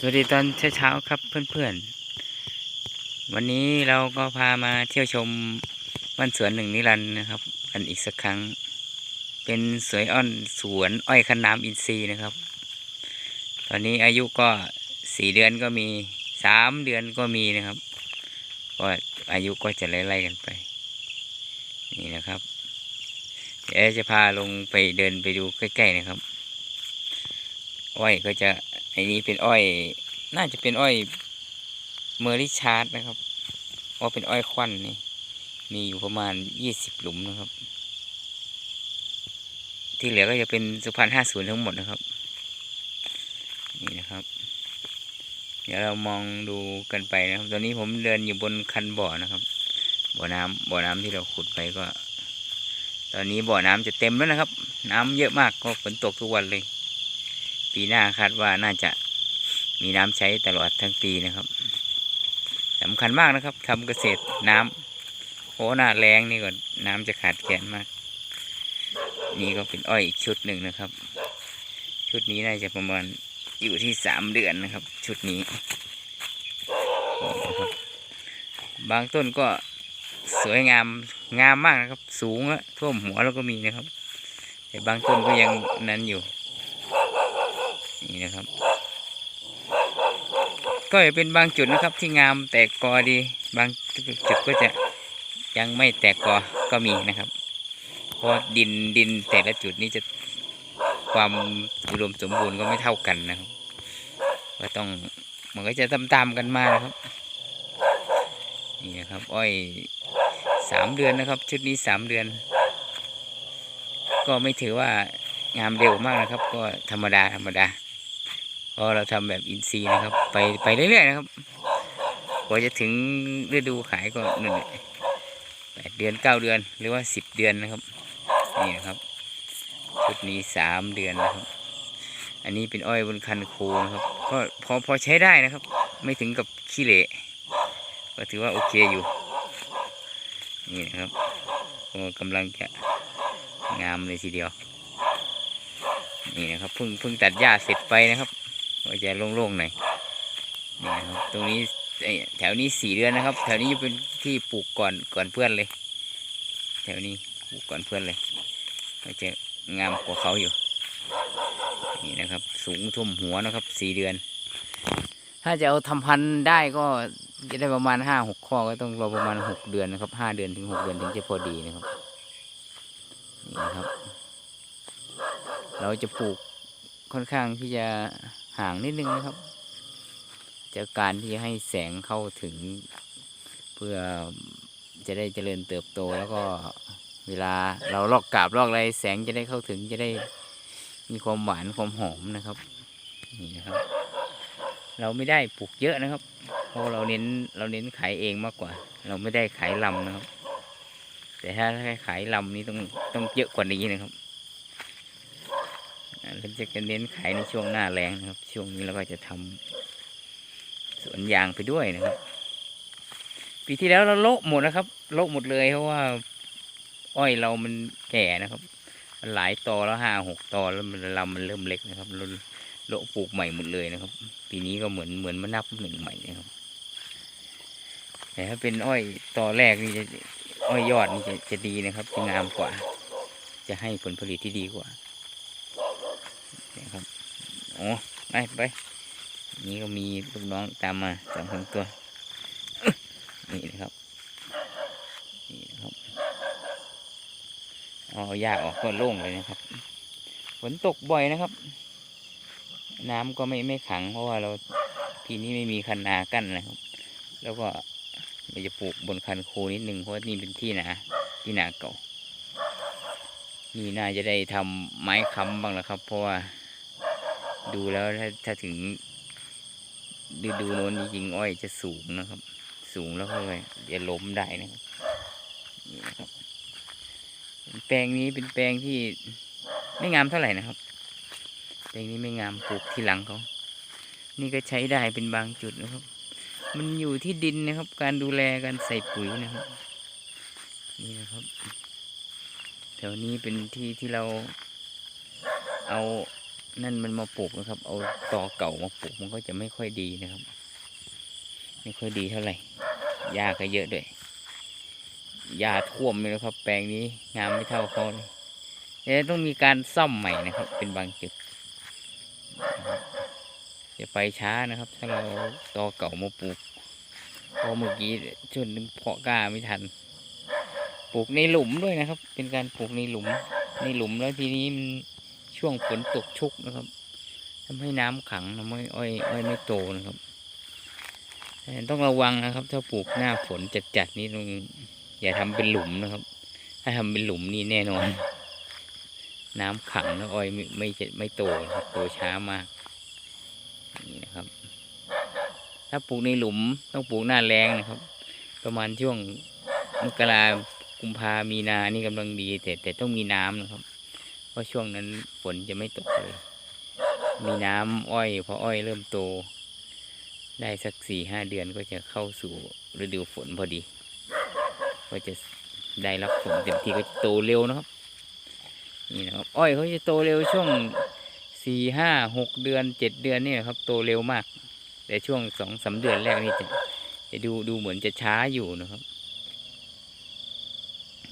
สวัสดีตอนเช้าๆครับเพื่อนๆ วันนี้เราก็พามาเที่ยวชมบ้านสวนหนึ่งนิรันดร์นะครับ กันอีกสักครั้ง เป็นสวยอ้อนสวนอ้อยคันน้ำอินทรีย์นะครับ ตอนนี้อายุก็สี่เดือนก็มีสามเดือนก็มีนะครับก็อายุก็จะไล่ๆกันไป นี่นะครับเดี๋ยวจะพาลงไปเดินไปดูใกล้ ๆนะครับอ้อยก็จะ อ้นี้เป็นอ้อย น่าจะเป็นอ้อยเมอริชาร์ดนะครับเพราเป็นอ้อยควันนี่ มีอยู่ประมาณยี่สิบหลุมนะครับ ที่เหลือก็จะเป็นสุพรรณห้าศูนย์ทั้งหมดนะครับ นี่นะครับ เดี๋ยวเรามองดูกันไปนะครับ ตอนนี้ผมเดินอยู่บนคันบ่อนะครับ บ่อน้ำบ่อน้ำที่เราขุดไปก็ ตอนนี้บ่อน้ำจะเต็มแล้วนะครับ น้ำเยอะมากก็ฝนตกทุกวันเลย ปีหน้าคาดว่าน่าจะมีน้ำใช้ตลอดทั้งปีนะครับสำคัญมากนะครับทำเกษตรน้ำโหหน้าแรงนี่ก็น้ำจะขาดแคลนมาก นี่ก็เป็นอ้อยอีกชุดหนึ่งนะครับ ชุดนี้น่าจะประมาณอยู่ที่สามเดือนนะครับ ชุดนี้บบางต้นก็สวยงามงามมากนะครับ สูงอะท่วมหัวแล้วก็มีนะครับ แต่บางต้นก็ยังนั้นอยู่ นี่นะครับ ก็จะเป็นบางจุดนะครับที่งามแตกกอดี บางจุดก็จะยังไม่แตกกอก็มีนะครับเพราะดินดินแต่ละจุดนี้จะความอุดมสมบูรณ์ก็ไม่เท่ากันนะครับก็ต้องมันก็จะตามๆกันมานะครับนี่นะครับ อ้อยสามเดือนนะครับ ชุดนี้สามเดือน ก็ไม่ถือว่างามเร็วมากนะครับ ก็ธรรมดาธรรมดา พราะเราทำแบบอินทรีนะครับ ไปไปเรื่อยๆนะครับกว่าจะถึงฤดูขายก็นั่นแหละแปดเดือนเก้าเดือนหรือว่าสิบเดือนนะครับนี่นะครับชุดนี้สามเดือนนะครับ อันนี้เป็นอ้อยบนคันโคูนะครับ ก็พอพอใช้ได้นะครับ ไม่ถึงกับขี้เหร่ก็ถือว่าโอเคอยู่ นี่นะครับก็กำลังจะงามเลยทีเดียว นี่นะครับเพิ่งเพิ่งตัดหญ้าเสร็จไปนะครับ ก็จะโล่งๆหน่อยนี่นะครับตรงนี้ไอ้แถวนี้สี่เดือนนะครับ แถวนี้เป็นที่ปลูกก่อนก่อนเพื่อนเลย แถวนี้ปลูกก่อนเพื่อนเลยก็จะงามกว่าเขาอยู่ นี่นะครับ สูงท่วมหัวนะครับสี่เดือน ถ้าจะเอาทำพันธุ์ได้ก็จะได้ประมาณห้าหกข้อก็ต้องรอประมาณหกเดือนนะครับห้าเดือนถึงหกเดือนถึงจะพอดีนะครับนี่นะครับ เราจะปลูกค่อนข้างที่จะ ห่างนิดนึงนะครับจากการที่ให้แสงเข้าถึง เพื่อจะได้เจริญเติบโตแล้วก็เวลาเราลอกกาบลอกอะไรแสงจะได้เข้าถึงจะได้มีความหวานความหอมนะครับนี่นะครับ เราไม่ได้ปลูกเยอะนะครับ เพราะเราเน้นเราเน้นขายเองมากกว่า เราไม่ได้ขายลำนะครับ แต่ถ้าขายลำนี้ต้องต้องเยอะกว่านี้นะครับ อ่าเราจะเน้นขายในช่วงหน้าแรงนะครับ ช่วงนี้เราก็จะทำสวนยางไปด้วยนะครับ ปีที่แล้วเราโละหมดนะครับ โละหมดเลยเพราะว่า อ้อยเรามันแก่นะครับ มันหลายตอแล้วห้าหกตอแล้วมันลำมันเริ่มเล็กนะครับเราโละปลูกใหม่หมดเลยนะครับ ปีนี้ก็เหมือนเหมือนมานับหนึ่งใหม่นะครับแต่ถ้าเป็นอ้อยตอแรกนี่จะอ้อยยอดนี่จะจะดีนะครับจะงามกว่า จะให้ผลผลิตที่ดีกว่า โอ้ไปไปนี่ก็มีลูกน้องตามมาสองสามตัว นี่นะครับ นี่นะครับเอาหญ้าออกก็โล่งเลยนะครับ ฝนตกบ่อยนะครับ น้ำก็ไม่ไม่ขังเพราะว่าเราทีนี้ไม่มีคันนากั้นนะครับ แล้วก็เราจะปลูกบนคันโคนิดหนึ่งเพราะว่านี่เป็นที่นาที่นาเก่า นี่น่าจะได้ทำไม้ค้ำบ้างแล้วครับ เพราะว่า ดูแล้วถ้าถ้าถึงฤดูโน้นจริงๆอ้อยจะสูงนะครับ สูงแล้วก็เลยจะล้มได้นะครับนี่นะครับแปลงนี้เป็นแปลงที่ไม่งามเท่าไหร่นะครับ แปลงนี้ไม่งามปลูกที่หลังเขานี่ก็ใช้ได้เป็นบางจุดนะครับ มันอยู่ที่ดินนะครับ การดูแลการใส่ปุ๋ยนะครับ นี่นะครับแถวนี้เป็นที่ที่เราเอา นั่นมันมาปลูกนะครับ เอาตอเก่ามาปลูกมันก็จะไม่ค่อยดีนะครับ ไม่ค่อยดีเท่าไหร่หญ้าก็เยอะด้วยหญ้าท่วมเลยนะครับ แปลงนี้งามไม่เท่าเขาเลยเดี๋ยต้องมีการซ่อมใหม่นะครับ เป็นบางจุดจะไปช้านะครับ ถ้าเราตอเก่ามาปลูกพราะเมื่อกี้ชนเพาะกล้าไม่ทัน ปลูกในหลุมด้วยนะครับ เป็นการปลูกในหลุม ในหลุมแล้วทีนี้มัน ช่วงฝนตกชุกนะครับทำให้น้ำขังทำให้อ้อยอ้อยไม่โตนะครับต้องระวังนะครับ ถ้าปลูกหน้าฝนจัดๆนี้ต้องอย่าทำเป็นหลุมนะครับ ถ้าทำเป็นหลุมนี่แน่นอน น้ำขังแล้วอ้อยไม่ไม่ไม่โตนะครับโตช้ามากนี่นะครับ ถ้าปลูกในหลุมต้องปลูกหน้าแรงนะครับ ประมาณช่วงมกรากุมภามีนานี่กำลังดี แต่แต่ต้องมีน้ำนะครับ ราะช่วงนั้นฝนจะไม่ตกเลย มีน้ำอ้อยพออ้อยเริ่มโต ได้สักสี่ห้าเดือนก็จะเข้าสู่ฤดูฝนพอดี ก็จะได้รับฝนเต็มที่ก็โตเร็วนะครับ นี่นะครับอ้อยเขาจะโตเร็วช่วงสี่ห้าหกเดือนเจ็ดเดือนนี่นะครับ โตเร็วมาก แต่ช่วงสองสามเดือนแรกนี่จะจะดูดูเหมือนจะช้าอยู่นะครับ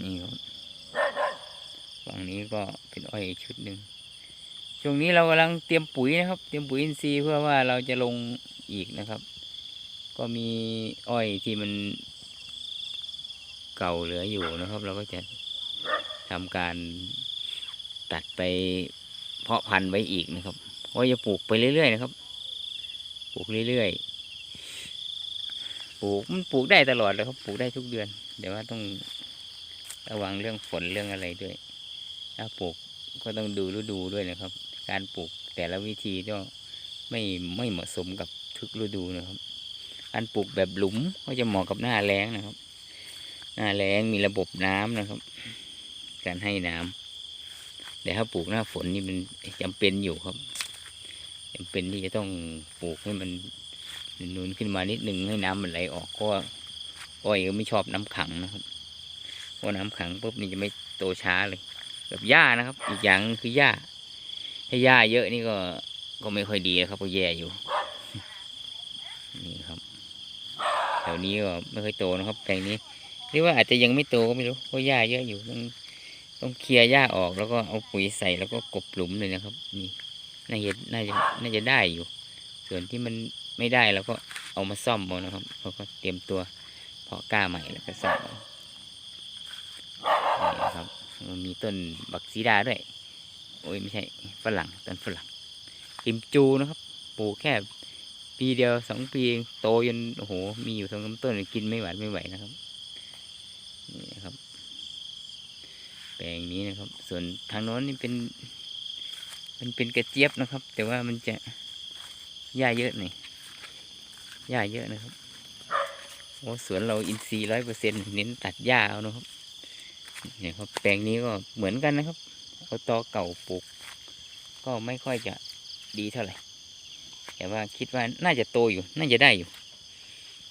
นี่ครับ งนี้ก็เป็นอ้อยชุดหนึ่งช่วงนี้เรากำลังเตรียมปุ๋ยนะครับ เตรียมปุ๋ยอินทรีย์เพื่อว่าเราจะลงอีกนะครับ ก็มีอ้อยที่มันเก่าเหลืออยู่นะครับ เราก็จะทำการตัดไปเพาะพันธุ์ไว้อีกนะครับเพราะจะปลูกไปเรื่อยๆนะครับ ปลูกเรื่อยๆ ปลูกมันปลูกได้ตลอดเลยครับ ปลูกได้ทุกเดือน เดี๋ยวว่าต้องระวังเรื่องฝนเรื่องอะไรด้วย ถ้าปลูกก็ต้องดูฤดูด้วยนะครับ การปลูกแต่ละวิธีก็ไม่ไม่เหมาะสมกับทุกฤดูนะครับ การปลูกแบบหลุมก็จะเหมาะกับหน้าแล้งนะครับ หน้าแล้งมีระบบน้ำนะครับ การให้น้ำแต่ถ้าปลูกหน้าฝนนี่มันจำเป็นอยู่ครับจำเป็นที่จะต้องปลูกให้มันนูนขึ้นมานิดนึงให้น้ำมันไหลออกเพราะว่าอ้อยก็ไม่ชอบน้ำขังนะครับเพราะน้ำขังปุ๊บนี่จะไม่โตช้าเลย แบบหญ้านะครับ อีกอย่างคือหญ้าถ้าหญ้าเยอะนี่ก็ก็ไม่ค่อยดีนะครับก็แย่อยู่ นี่ครับแถวนี้ก็ไม่ค่อยโตนะครับแปลงนี้หรือว่าอาจจะยังไม่โตก็ไม่รู้เพราะหญ้าเยอะอยู่ต้องต้องเคลียร์หญ้าออกแล้วก็เอาปุ๋ยใส่แล้วก็กบหลุมเลยนะครับ นี่น่าจะน่าจะน่าจะได้อยู่ ส่วนที่มันไม่ได้เราก็เอามาซ่อมเอานะครับเราก็เตรียมตัวเพาะกล้าใหม่แล้วก็ซ่อมนี่ครับ มีต้นบักซีดาด้วย โอ้ยไม่ใช่ฝรั่งต้นฝรั่งกิมจูนะครับปลูกแค่ปีเดียวสองปีโตจนโอ้โหมีอยู่สองต้นกินไม่หวานไม่ไหวนะครับนี่นะครับ แปลงนี้นะครับ ส่วนทางโน้นนี่เป็น มันเป็นกระเจี๊ยบนะครับ แต่ว่ามันจะหญ้าเยอะหน่อยหญ้าเยอะนะครับโอ้สวนเราอินทรีย์ร้อยเปอร์เซ็นต์เน้นตัดหญ้าเอานะครับ เนี่ยครับแปลงนี้ก็เหมือนกันนะครับเอาตอเก่าปลูก ก็ไม่ค่อยจะดีเท่าไหร่แต่ว่าคิดว่าน่าจะโตอยู่ น่าจะได้อยู่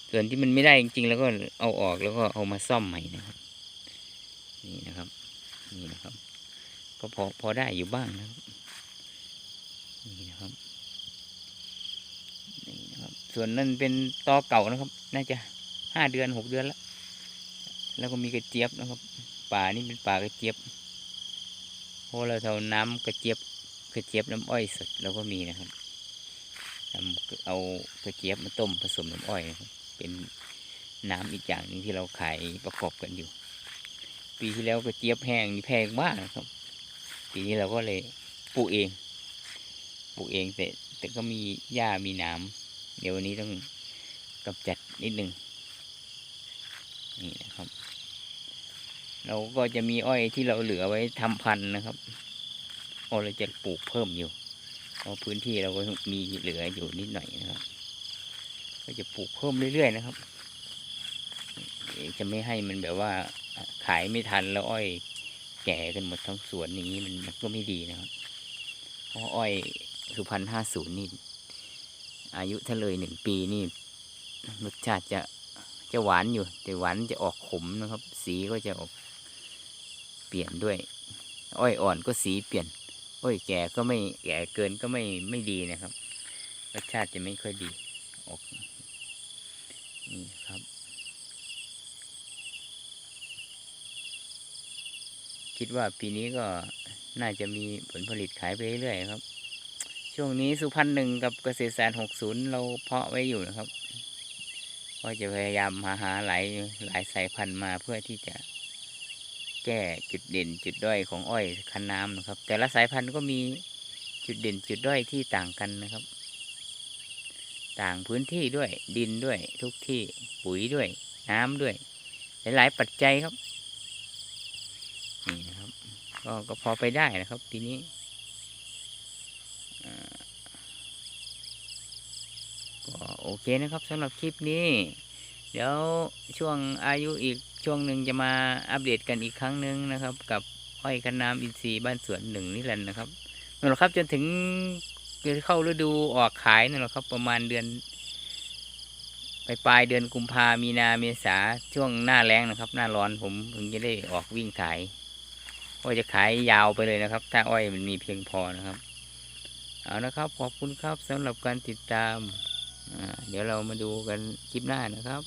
ส่วนที่มันไม่ได้จริงๆ แล้วก็เอาออกแล้วก็เอามาซ่อมใหม่นะครับนี่นะครับนี่นะครับ ก็พอพอได้อยู่บ้างนะครับนี่นะครับนี่นะครับ ส่วนนั้นเป็นตอเก่านะครับ น่าจะห้าเดือนหกเดือนแล้ว แล้วก็มีกระเจี๊ยบนะครับ ป่านี่เป็นป่ากระเจี๊ยบเพราะเราเอาน้ำกระเจี๊ยบกระเจี๊ยบน้ำอ้อยสดเราก็มีนะครับทำเอากระเจี๊ยบมาต้มผสมน้ำอ้อยเป็นน้ำอีกอย่างหนึงที่เราขายประกอบกันอยู่ ปีที่แล้วกระเจี๊ยบแห้งนี่แพงมากนะครับ ปีนี้เราก็เลยปลูกเองปลูกเองแต่แต่ก็มีหญ้ามีน้ำเดี๋ยววันนี้ต้องกำจัดนิดนึงนี่นะครับ เราก็จะมีอ้อยที่เราเหลือไว้ทำพันธุ์นะครับเราจะปลูกเพิ่มอยู่เพราะพื้นที่เราก็มีเหลืออยู่นิดหน่อยนะครับ ก็จะปลูกเพิ่มเรื่อยๆนะครับ จะไม่ให้มันแบบว่าขายไม่ทันแล้วอ้อยแก่กันหมดทั้งสวนอย่างนี้มันมันก็ไม่ดีนะครับ เพราะอ้อยสุพรรณห้าศูนย์นี่อายุถ้าเลยหนึ่งปีนี่รสชาติจะจะหวานอยู่ แต่หวานจะออกขมนะครับ สีก็จะออก เปลี่ยนด้วย อ้อยอ่อนก็สีเปลี่ยน อ้อยแก่ก็ไม่แก่เกินก็ไม่ไม่ดีนะครับ รสชาติจะไม่ค่อยดีออกนี่ครับ คิดว่าปีนี้ก็น่าจะมีผลผลิตขายไปเรื่อยๆครับ ช่วงนี้สุพรรณหนึ่งกับเกษตรศาสตร์หกศูนย์เราเพาะไว้อยู่นะครับก็จะพยายามหาหาหลายหลายสายพันธุ์มาเพื่อที่จะ แก้จุดเด่นจุดด้อยของอ้อยคันน้ำนะครับ แต่ละสายพันธุ์ก็มีจุดเด่นจุดด้อยที่ต่างกันนะครับ ต่างพื้นที่ด้วยดินด้วยทุกที่ปุ๋ยด้วยน้ำด้วย หลาย ๆ ปัจจัยครับนี่นะครับก็ก็พอไปได้นะครับปีนี้ก็โอเคนะครับสำหรับคลิปนี้ เดี๋ยวช่วงอายุอีก ช่วงหนึ่งจะมาอัปเดตกันอีกครั้งหนึ่งนะครับ กับอ้อยคันน้ำอินทรีย์บ้านสวนหนึ่งนี่แหละนะครับนั่นแหละครับจนถึงจะเข้าฤดูออกขายนั่นแหละครับ ประมาณเดือนปลายปลายเดือนกุมภามีนาเมษาช่วงหน้าแล้งนะครับ หน้าร้อนผมถึงจะได้ออกวิ่งขายก็จะขายยาวไปเลยนะครับ ถ้าอ้อยมันมีเพียงพอนะครับ เอานะครับ ขอบคุณครับสำหรับการติดตาม เดี๋ยวเรามาดูกันคลิปหน้านะครับ